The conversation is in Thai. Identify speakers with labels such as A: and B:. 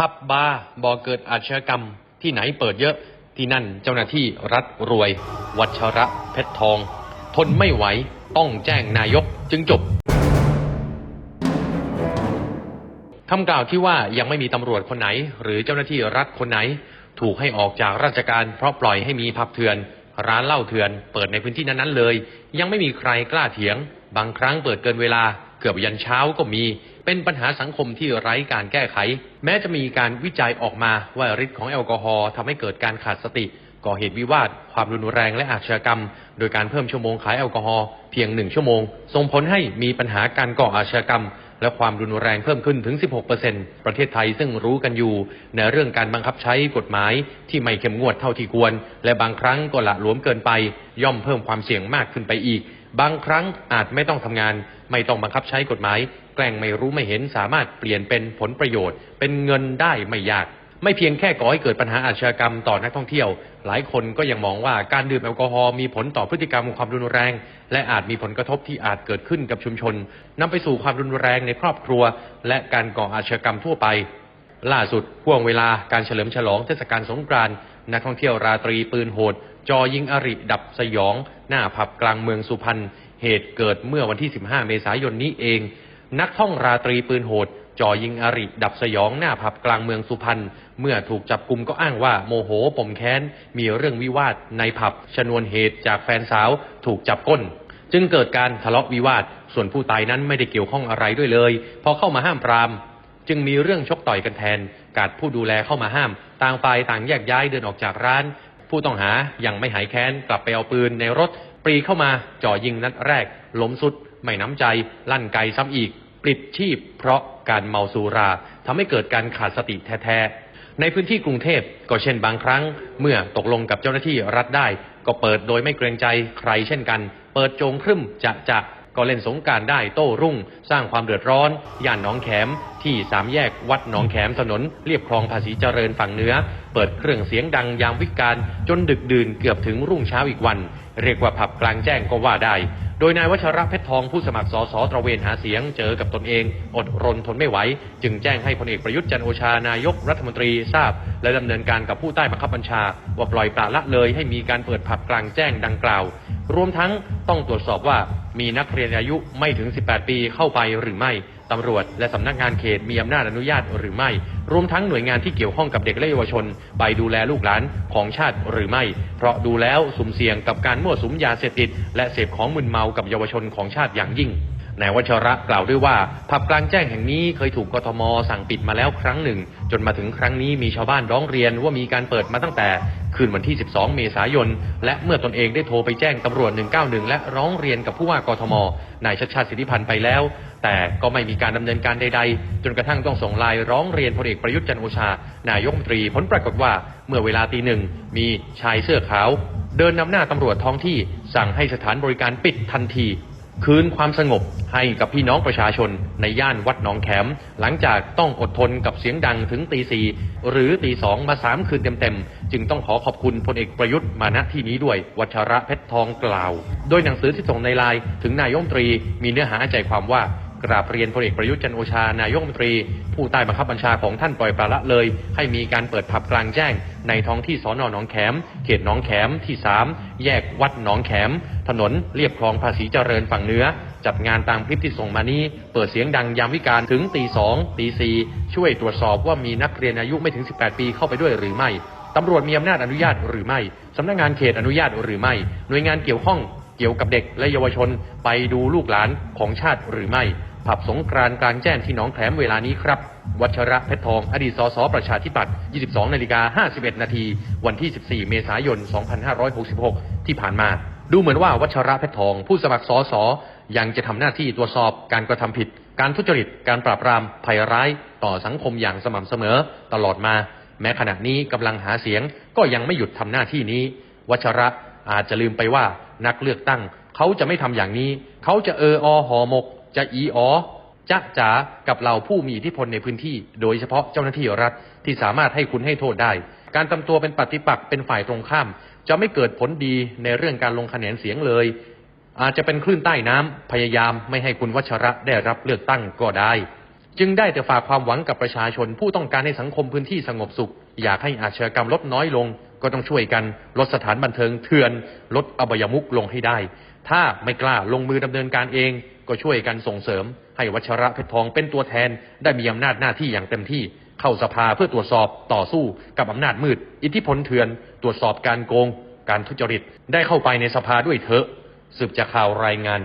A: ผับบาร์บ่อเกิดอาชญากรรม ที่ไหนเปิดเยอะที่นั่นเจ้าหน้าที่รัฐรวย วัชระเพชรทอง ทนไม่ไหวต้องแจ้งนายกจึงจบคำกล่าวที่ว่ายังไม่มีตำรวจคนไหน หรือเจ้าหน้าที่รัฐคนไหน ถูกให้ออกจากราชการเพราะปล่อยให้มีผับเถื่อน ร้านเหล้าเถื่อน เปิดในพื้นที่นั้นๆเลย ยังไม่มีใครกล้าเถียง บางครั้งเปิดเกินเวลา เกือบยันเช้าก็มี เป็นปัญหาสังคมที่ไร้การแก้ไข แม้จะมีการวิจัยออกมาว่าฤทธิ์ของแอลกอฮอล์ทำให้เกิดการขาดสติ ก่อเหตุวิวาท ความรุนแรงและอาชญากรรม โดยการเพิ่มชั่วโมงขายแอลกอฮอล์เพียงหนึ่งชั่วโมง ส่งผลให้มีปัญหาการก่ออาชญากรรม และความรุนแรงเพิ่มขึ้นถึง 16%ประเทศไทยซึ่งรู้กันอยู่ ในเรื่องการบังคับใช้กฎหมายที่ไม่เข้มงวดเท่าที่ควร และบางครั้งก็ละหลวมเกินไป ย่อมเพิ่มความเสี่ยงมากขึ้นไปอีก บางครั้งอาจไม่ต้องทำงาน ไม่ต้องบังคับใช้กฎหมาย แกล้งไม่รู้ไม่เห็นสามารถเปลี่ยนเป็นผลประโยชน์ เป็นเงินได้ไม่ยาก ไม่เพียงแค่ก่อให้เกิดปัญหาอาชญากรรมต่อนักท่องเที่ยว หลายคนก็ยังมองว่าการดื่มแอลกอฮอล์มีผลต่อพฤติกรรมความรุนแรง และอาจมีผลกระทบที่อาจเกิดขึ้นกับชุมชนนำไปสู่ความรุนแรงในครอบครัว และการก่ออาชญากรรมทั่วไปล่าสุดห่วงเวลาการเฉลิมฉลองเทศกาลสงกรานต์นักท่องเที่ยวราตรีปืนโหด จอยิงอริดับสยอง หน้าผับกลางเมืองสุพรรณ เหตุเกิดเมื่อวันที่ 15 เมษายนนี้เอง นักท่องราตรีปืนโหดจ่อยิงอริดับสยองหน้าผับกลางเมืองสุพรรณเมื่อถูกจับกลุมก็อ้างว่าโมโหปมแค้น มีเรื่องวิวาทในผับ ชนวนเหตุจากแฟนสาวถูกจับก้น จึงเกิดการทะเลาะวิวาท ส่วนผู้ตายนั้นไม่ได้เกี่ยวข้องอะไรด้วยเลย พอเข้ามาห้ามปราม จึงมีเรื่องชกต่อยกันแทน กาดผู้ดูแลเข้ามาห้าม ต่างฝ่ายต่างแยกย้ายเดินออกจากร้าน ผู้ต้องหายังไม่หายแค้นกลับไปเอาปืนในรถ ปรีเข้ามาจ่อยิงนัดแรกล้มสุด ไม่น้ำใจ ลั่นไกซ้ำอีก ปลิดชีพ เพราะการเมาสุราทำให้เกิดการขาดสติแท้ๆในพื้นที่กรุงเทพก็เช่นบางครั้ง เมื่อตกลงกับเจ้าหน้าที่รัฐได้ ก็เปิดโดยไม่เกรงใจใครเช่นกัน เปิดโจงครึ่มจะจะ ก็เล่นสงการได้โต้รุ่ง สร้างความเดือดร้อน ย่านหนองแขม ที่สามแยกวัดหนองแขมถนนเรียบคลองภาษีเจริญฝั่งเหนือ เปิดเครื่องเสียงดังยามวิกาลจนดึกดื่นเกือบถึงรุ่งเช้าอีกวัน เรียกว่าผับกลางแจ้งก็ว่าได้ โดยนายวัชระเพชรทองผู้สมัครสสตระเวนหาเสียงเจอกับตนเอง อดรนทนไม่ไหว จึงแจ้งให้พลเอกประยุทธ์จันโอชานายกรัฐมนตรีทราบ และดำเนินการกับผู้ใต้บังคับบัญชา ว่าปล่อยปละละเลยให้มีการเปิดผับกลางแจ้งดังกล่าว รวมทั้งต้องตรวจสอบว่ามีนักเรียนอายุไม่ถึง 18 ปีเข้าไปหรือไม่ตำรวจและสำนักงานเขตมีอำนาจอนุญาตหรือไม่ รวมทั้งหน่วยงานที่เกี่ยวข้องกับเด็กและเยาวชน ไปดูแลลูกหลานของชาติหรือไม่ เพราะดูแล้วสุ่มเสี่ยงกับการมั่วสุมยาเสพติด และเสพของมึนเมากับเยาวชนของชาติอย่างยิ่งนายวัชระกล่าวด้วยว่าผับกลางแจ้งแห่งนี้เคยถูกกทมสั่งปิดมาแล้วครั้งหนึ่ง จนมาถึงครั้งนี้มีชาวบ้านร้องเรียนว่ามีการเปิดมาตั้งแต่ คืนวันที่ 12 เมษายน และเมื่อตนเองได้โทรไปแจ้งตำรวจ 191 และร้องเรียนกับผู้ว่ากทม นายชัดชาติสิทธิพันธ์ไปแล้ว แต่ก็ไม่มีการดำเนินการใดๆ จนกระทั่งต้องส่งลน์ร้องเรียนพลเอกประยุทธ์จันโอชา นายกรัฐมนตรีผลปรากฏว่าเมื่อเวลาตีหนึ่งมีชายเสื้อขาว เดินนำหน้าตำรวจท้องที่สั่งให้สถานบริการปิดทันที คืนความสงบให้กับพี่น้องประชาชนในย่านวัดหนองแขม หลังจากต้องอดทนกับเสียงดังถึงตีสี่หรือตีสองมาสามคืนเต็มๆ จึงต้องขอขอบคุณพลเอกประยุทธ์มาณที่นี้ด้วย วัชระเพชรทองกล่าว โดยหนังสือที่ส่งในไลน์ถึงนายกรัฐมตรีมีเนื้อหาใจความว่า กราบเรียนพลเอกประยุทธ์จันโอชานายกรัฐมนตรี ผู้ใต้บังคับบัญชาของท่านปล่อยปละละเลย ให้มีการเปิดผับกลางแจ้ง ในท้องที่สอนอหนองแขม เขตหนองแขมที่ 3 แยกวัดหนองแขม ถนนเรียบคลองภาษีเจริญฝั่งเหนือ จัดงานตามคลิปที่ส่งมานี้ เปิดเสียงดังยามวิการถึงตีสองตีสี่ช่วยตรวจสอบว่ามีนักเรียนอายุไม่ถึง 18 ปีเข้าไปด้วยหรือไม่ตำรวจมีอำนาจอนุญาตหรือไม่ สำนักงานเขตอนุญาตหรือไม่ หน่วยงานเกี่ยวข้อง เกี่ยวกับเด็กและเยาวชนไปดูลูกหลานของชาติหรือไม่ ผับสงกรานต์กลางแจ้งที่หนองแขมเวลานี้ครับ วัชระเพชรทอง อดีตสสประชาธิปัตย์ 22 นาฬิกา 51 นาที วันที่ 14 เมษายน 2566 ที่ผ่านมา ดูเหมือนว่าวัชระเพชรทอง ผู้สมัครสสยังจะทำหน้าที่ตรวจสอบการกระทำผิด การทุจริต การปราบปรามภัยร้าย ต่อสังคมอย่างสม่ำเสมอตลอดมา แม้ขณะนี้กำลังหาเสียงก็ยังไม่หยุดทำหน้าที่นี้ วัชระอาจจะลืมไปว่า นักเลือกตั้ง เขาจะไม่ทำอย่างนี้ เขาจะเอออหอหมก จะอีออจะจ๋ากับเราผู้มีอิทธิพลในพื้นที่ โดยเฉพาะเจ้าหน้าที่รัฐที่สามารถให้คุณให้โทษได้ การทำตัวเป็นปฏิปักษ์เป็นฝ่ายตรงข้าม จะไม่เกิดผลดีในเรื่องการลงคะแนนเสียงเลย อาจจะเป็นคลื่นใต้น้ำพยายามไม่ให้คุณวัชระได้รับเลือกตั้งก็ได้ จึงได้แต่ฝากความหวังกับประชาชนผู้ต้องการให้สังคมพื้นที่สงบสุข อยากให้อาชญากรรมลดน้อยลง ก็ต้องช่วยกันลดสถานบันเทิงเถื่อน ลดอบายมุกลงให้ได้ ถ้าไม่กล้าลงมือดำเนินการเอง ก็ช่วยกันส่งเสริม ให้วัชระเพชรทองเป็นตัวแทน ได้มีอำนาจหน้าที่อย่างเต็มที่ เข้าสภาเพื่อตรวจสอบต่อสู้กับอำนาจมืด อิทธิพลเถื่อน ตรวจสอบการโกง การทุจริต ได้เข้าไปในสภาด้วยเถอะสืบจากข่าวรายงาน